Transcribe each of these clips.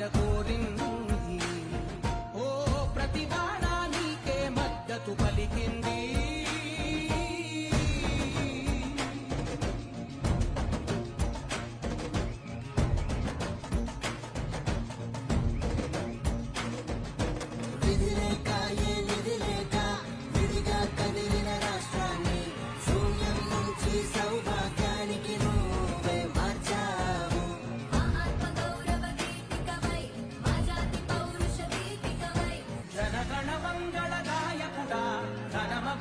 nakuha.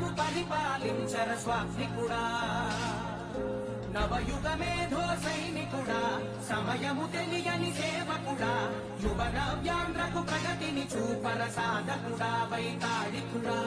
తాము పరిపాలించర స్వామి కూడా నవయుగ మేధో సైనికుడా సమయము తెలియని సేవకుడా యువ నవ్యాంధ్రకు ప్రగతిని చూపర సాధకుడా వైతాళికుడా.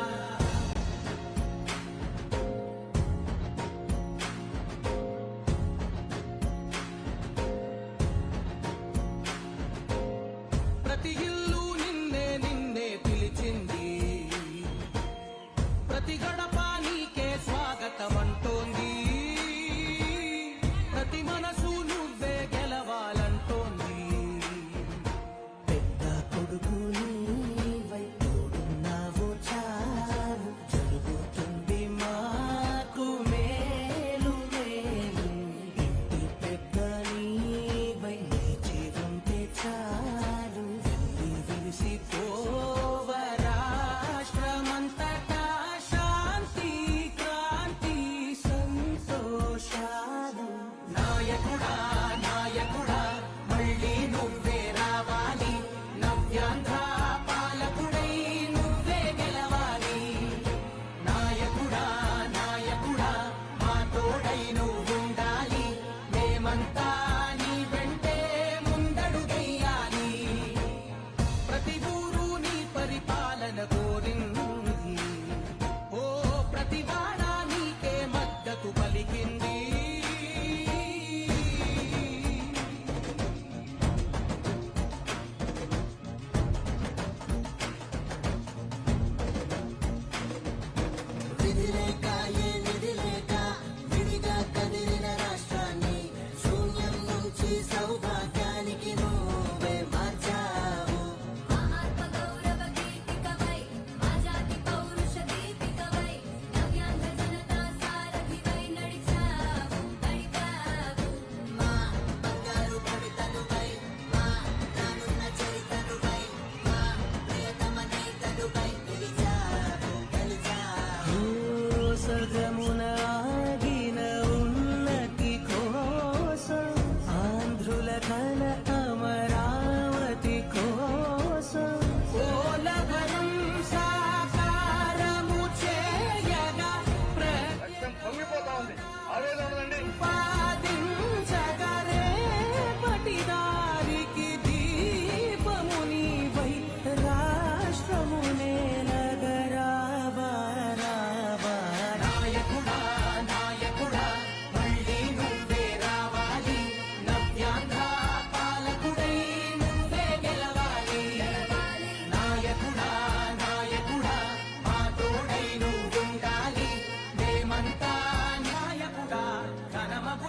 सदमुना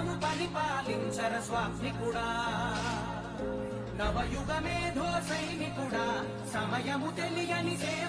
తాను పరిపాలించర స్వామి కూడా నవయుగ మేధో సైనికుడా సమయము తెలియని